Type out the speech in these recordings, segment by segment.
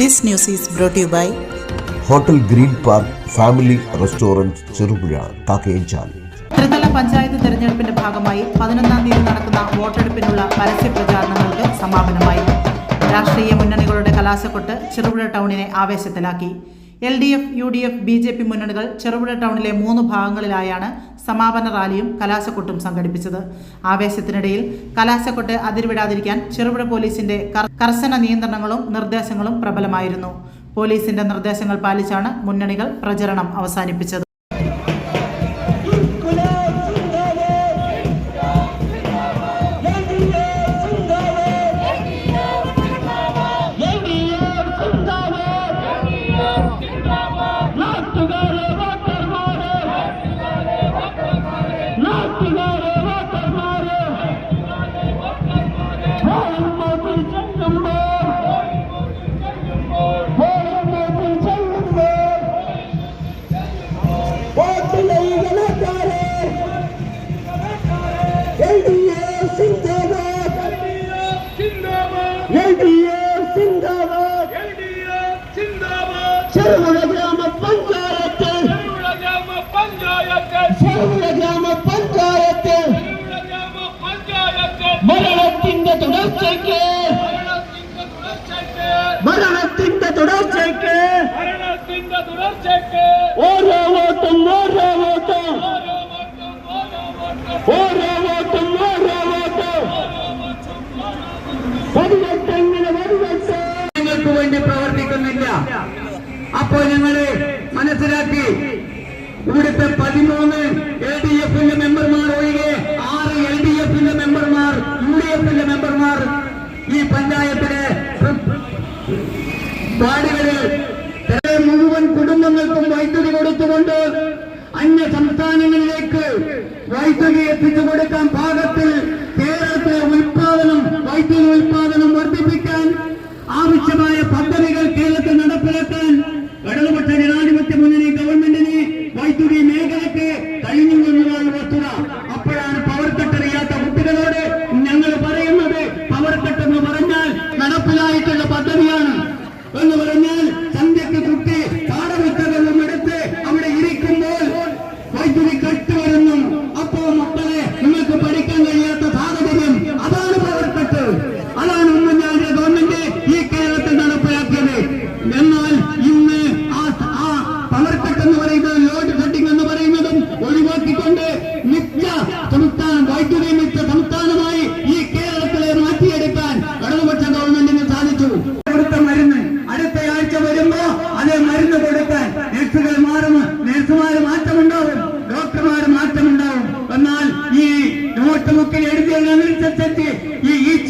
This news is brought to you by hotel green park family restaurant Cherupuzha Kakkayanchal ത്രിതല പഞ്ചായത്ത് തെരഞ്ഞെടുപ്പിന്റെ ഭാഗമായി പതിനൊന്നാം തീയതി നടക്കുന്ന വോട്ടെടുപ്പിനുള്ള പരസ്യ പ്രചാരണങ്ങൾക്ക് സമാപനമായി. രാഷ്ട്രീയ മുന്നണികളുടെ കലാശക്കൊട്ട് ചെറുപുഴ ടൗണിനെ ആവേശത്തിലാക്കി. L D F U D F B J P മുന്നണികൾ ചെറുപുഴ ടൗണിലെ മൂന്ന് ഭാഗങ്ങളിലായാണ് സമാപന റാലിയും കലാശക്കൊട്ടും സംഘടിപ്പിച്ചത്. ആവേശത്തിനിടയിൽ കലാശക്കൊട്ട് അതിർവിടാതിരിക്കാൻ ചെറുപുഴ പോലീസിന്റെ കർശന നിയന്ത്രണങ്ങളും നിർദ്ദേശങ്ങളും പ്രബലമായിരുന്നു. പോലീസിന്റെ നിർദ്ദേശങ്ങൾ പാലിച്ചാണ് മുന്നണികൾ പ്രചരണം അവസാനിപ്പിച്ചത്. ചെറുപുഴ ഗ്രാമപഞ്ചായത്ത് മരണത്തിന്റെ തുടർച്ചയ്ക്ക് മരണത്തിന്റെ തുടർച്ചയ്ക്ക് ഓരോ വോട്ടും ഓരോ വോട്ടും. ഓരോ വോട്ടും ഓരോ വോട്ടും. വടിവെട്ടെങ്ങനെ വടിവെട്ട് നിങ്ങൾക്ക് വേണ്ടി പ്രവർത്തിക്കുന്നില്ല. അപ്പോൾ ഞങ്ങൾ മനസ്സിലാക്കി ഇവിടുത്തെ പതിമൂന്ന് എൽ ഡി എഫിന്റെ മെമ്പർമാർ ഒഴികെ ആറ് എൽ ഡി എഫിന്റെ മെമ്പർമാർ യു ഡി എഫിന്റെ മെമ്പർമാർ ഈ പഞ്ചായത്തിലെ വാർഡുകളിൽ മുഴുവൻ കുടുംബങ്ങൾക്കും വൈദ്യുതി കൊടുത്തുകൊണ്ട് അന്യ സംസ്ഥാനങ്ങളിലേക്ക് വൈദ്യുതി എത്തിച്ചു കൊടുക്കാൻ പാകത്തിൽ നടപ്പിലായിട്ടുള്ള പദ്ധതിയാണ് എന്ന് പറഞ്ഞാൽ എഴുതിയതിനനുസരിച്ച് ഈ ഈ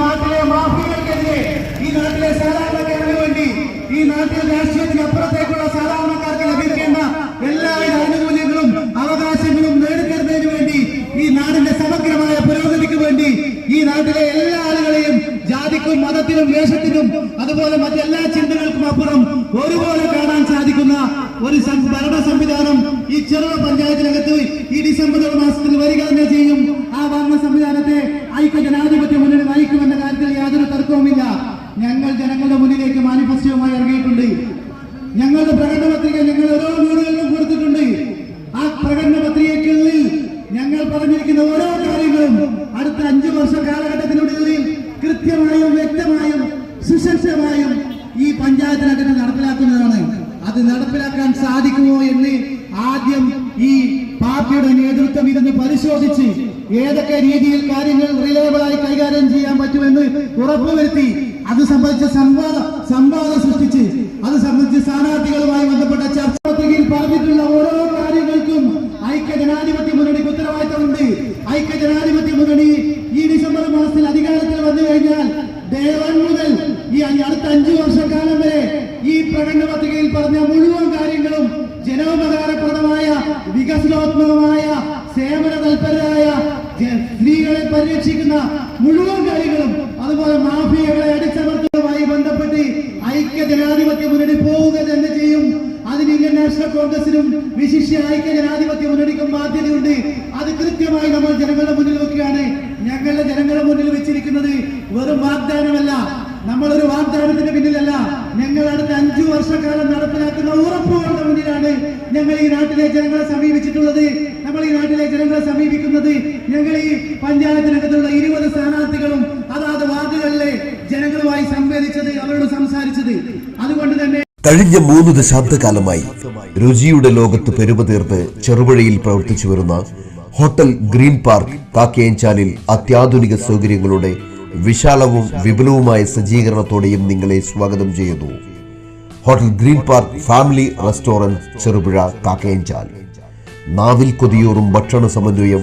നാട്ടിലെ മാഫിയകൾക്കെതിരെ ഈ നാട്ടിലെ സാധാരണക്കാരന് വേണ്ടി ഈ നാട്ടിലെ രാഷ്ട്രീയത്തിന് അപ്പുറത്തേക്കുള്ള സാധാരണക്കാർക്ക് ലഭിക്കേണ്ട എല്ലാവിധ ആനുകൂല്യങ്ങളും അവകാശങ്ങളും നേടിത്തരുന്നതിന് വേണ്ടി ഈ നാടിന്റെ സമഗ്രമായ പുരോഗതിക്ക് വേണ്ടി ഈ നാട്ടിലെ എല്ലാ ആളുകളെയും ജാതിക്കും മതത്തിനും വേഷത്തിനും അതുപോലെ മറ്റെല്ലാ ചിന്തകൾക്കും അപ്പുറം ഒരുപോലെ കാണാൻ സാധിക്കുന്ന ഒരു ഭരണ സംവിധാനം ഈ ചെറുപ പഞ്ചായത്തിനകത്ത് ഈ ഡിസംബർ മാസത്തിൽ വരിക തന്നെ ചെയ്യും. ആ ഭരണ സംവിധാനത്തെ ഐക്യ ജനാധിപത്യ ഞങ്ങൾ ജനങ്ങളുടെ മുന്നിലേക്ക് മാനിഫെസ്റ്റോമായി ഇറങ്ങിയിട്ടുണ്ട്. ഞങ്ങളുടെ പ്രകടന പത്രിക ഞങ്ങൾ ഓരോ വീടുകളിലും കൊടുത്തിട്ടുണ്ട്. ആ പ്രകടന പത്രികയ്ക്കുള്ളിൽ ഞങ്ങൾ പറഞ്ഞിരിക്കുന്ന ഓരോ കാര്യങ്ങളും അടുത്ത അഞ്ചു വർഷ കാലഘട്ടത്തിനുള്ളിൽ കൃത്യമായും വ്യക്തമായും സുശക്ഷമായും ഈ പഞ്ചായത്തിനകത്ത് നടപ്പിലാക്കുന്നതാണ്. അത് നടപ്പിലാക്കാൻ സാധിക്കുമോ എന്ന് ആദ്യം ഈ പാർട്ടിയുടെ നേതൃത്വം ഇരുന്ന് പരിശോധിച്ച് ഏതൊക്കെ രീതിയിൽ കാര്യങ്ങൾ റിലേബിളായി കൈകാര്യം ചെയ്യാൻ പറ്റുമെന്ന് ഉറപ്പുവരുത്തി അത് സംബന്ധിച്ച സംവാദ സംവാദം സൃഷ്ടിച്ച് അത് സംബന്ധിച്ച് സ്ഥാനാർത്ഥികളുമായി ബന്ധപ്പെട്ട ചർച്ച പത്രികയിൽ പറഞ്ഞിട്ടുള്ള ഓരോ കാര്യങ്ങൾക്കും ഐക്യ ജനാധിപത്യ മുന്നണിക്ക് ഉത്തരവാദിത്തമുണ്ട്. ഐക്യ ജനാധിപത്യ മുന്നണി ഈ ഡിസംബർ മാസത്തിൽ അധികാരത്തിൽ വന്നു കഴിഞ്ഞാൽ ദേവൻ മുതൽ ഈ അടുത്ത അഞ്ചു വർഷക്കാലം വരെ ഈ പ്രകടന പത്രികയിൽ പറഞ്ഞ മുഴുവൻ കാര്യങ്ങളും ജനോപകാരപ്രദമായ വികസനോത്മകമായ സേവന തൽപരരായ സ്ത്രീകളെ പരിരക്ഷിക്കുന്ന മുഴുവൻ കാര്യങ്ങളും അതുപോലെ മാഫിയകളെ അടിച്ചമർത്തുന്നതുമായി ബന്ധപ്പെട്ട് ഐക്യ ജനാധിപത്യ മുന്നണി പോവുക തന്നെ ചെയ്യും. അതിന് ഇന്ത്യൻ നാഷണൽ കോൺഗ്രസിനും വിശിഷ്യ ഐക്യ ജനാധിപത്യ മുന്നണിക്കും ബാധ്യതയുണ്ട്. അത് കൃത്യമായി നമ്മൾ ജനങ്ങളുടെ മുന്നിൽ വെക്കുകയാണ്. ഞങ്ങളുടെ ജനങ്ങളുടെ മുന്നിൽ വെച്ചിരിക്കുന്നത് വെറും വാഗ്ദാനമല്ല. നമ്മളൊരു വാഗ്ദാനത്തിന്റെ പിന്നിലല്ല. ഞങ്ങൾ അടുത്ത അഞ്ചു വർഷക്കാലം നടപ്പിലാക്കുന്ന ഉറപ്പുകളുടെ മുന്നിലാണ് ഞങ്ങൾ ഈ നാട്ടിലെ ജനങ്ങളെ സമീപിച്ചിട്ടുള്ളത് നമ്മൾ ഈ നാട്ടിലെ ജനങ്ങളെ സമീപിക്കുന്നത് ഞങ്ങൾ ഈ പഞ്ചായത്തിനകത്തുള്ള ഇരുപത് സ്ഥാനാർത്ഥികളും അതാത് വാർഡുകളിലെ ജനങ്ങളുമായി സംവേദിച്ചത് അവരോട് സംസാരിച്ചത്. അതുകൊണ്ട് തന്നെ കഴിഞ്ഞ മൂന്ന് ദശാബ്ദകാലമായി രുചിയുടെ ലോകത്ത് പെരുമതീർത്ത് ചെറുപുഴയിൽ പ്രവർത്തിച്ചു വരുന്ന ഹോട്ടൽ ഗ്രീൻ പാർക്ക് കാക്കയഞ്ചാലിൽ അത്യാധുനിക സൗകര്യങ്ങളുടെ വിശാലവും വിപുലവുമായ സജ്ജീകരണത്തോടെയും നിങ്ങളെ സ്വാഗതം ചെയ്യുന്നു. Hotel green park family restaurant Cherupuzha Kakkayanchal നാവിൽ കൊതിയൂറും ഭക്ഷണ സമന്വയം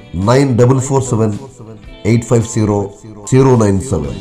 nine double four seven eight five zero zero nine seven